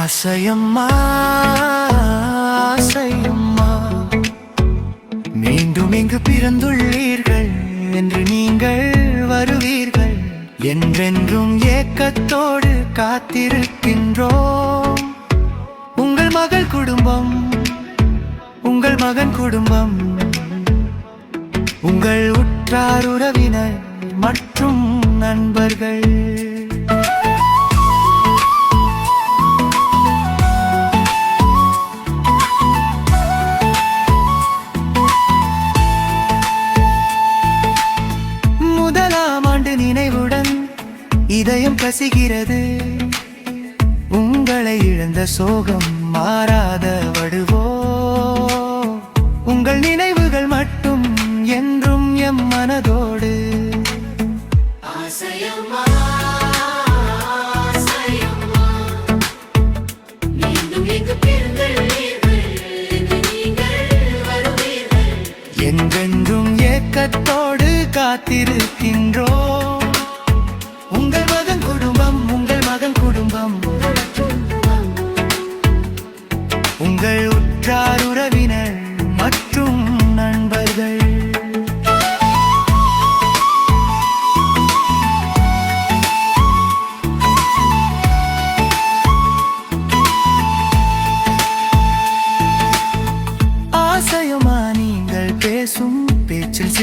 ஆசையம்மா ஆசையம்மா. மீண்டும் இங்கு பிறந்துள்ளீர்கள். என்றென்றும் ஏக்கத்தோடு காத்திருக்கின்றோம். உங்கள் மகள் குடும்பம் உங்கள் மகன் குடும்பம் உங்கள் உற்றார் உறவினர் மற்றும் நண்பர்கள். இதயம் கசிகிறது உங்களை இழந்த சோகம் மாறாத வடுவோ. உங்கள் நினைவுகள் மட்டும் என்றும் எம் மனதோடு. ஆசையம்மா ஆசையம்மா. மீண்டும் எங்கு பிறந்தீர்கள் என்று நீங்கள் வருவீர்கள். என்றென்றும் ஏக்கத்தோடு காத்திருக்கின்றோம்.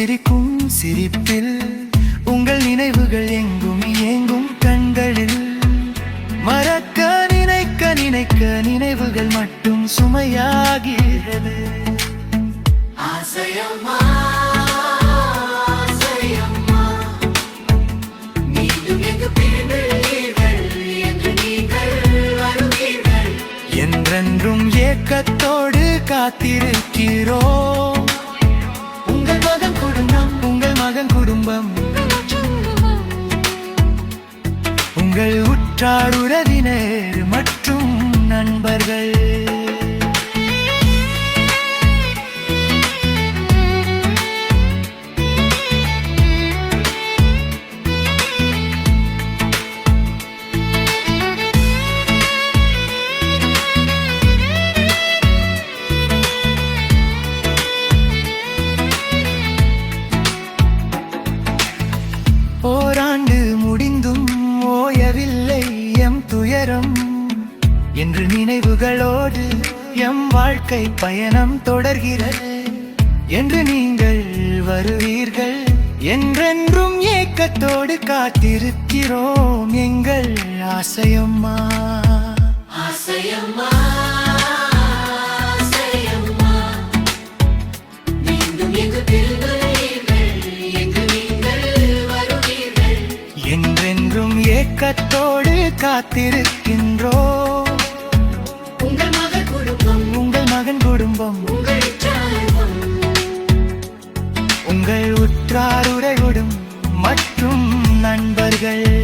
சிரிக்கும் சிரிப்பில் உங்கள் நினைவுகள் எங்கும் எங்கும் கண்களில். மறக்க நினைக்க நினைக்க நினைவுகள் மட்டும் சுமையாகிறது. ஆசையம்மா என்றென்றும் ஏக்கத்தோடு காத்திருக்கிறோம். மகன் குடும்பம் உங்கள் மகன் குடும்பம். உங்கள் உற்றார் உறவினர் மற்றும் நண்பர்கள். என்று நினைவுகளோடு எம் வாழ்க்கை பயணம் தொடர்கிறது. என்று நீங்கள் வருவீர்கள். என்றென்றும் ஏக்கத்தோடு காத்திருக்கிறோம் எங்கள் ஆசையம்மா. ஆசையம்மா என்றென்றும் ஏக்கத்தோடு காத்திருக்கின்றோம். உங்கள் மற்றும் நண்பர்கள்.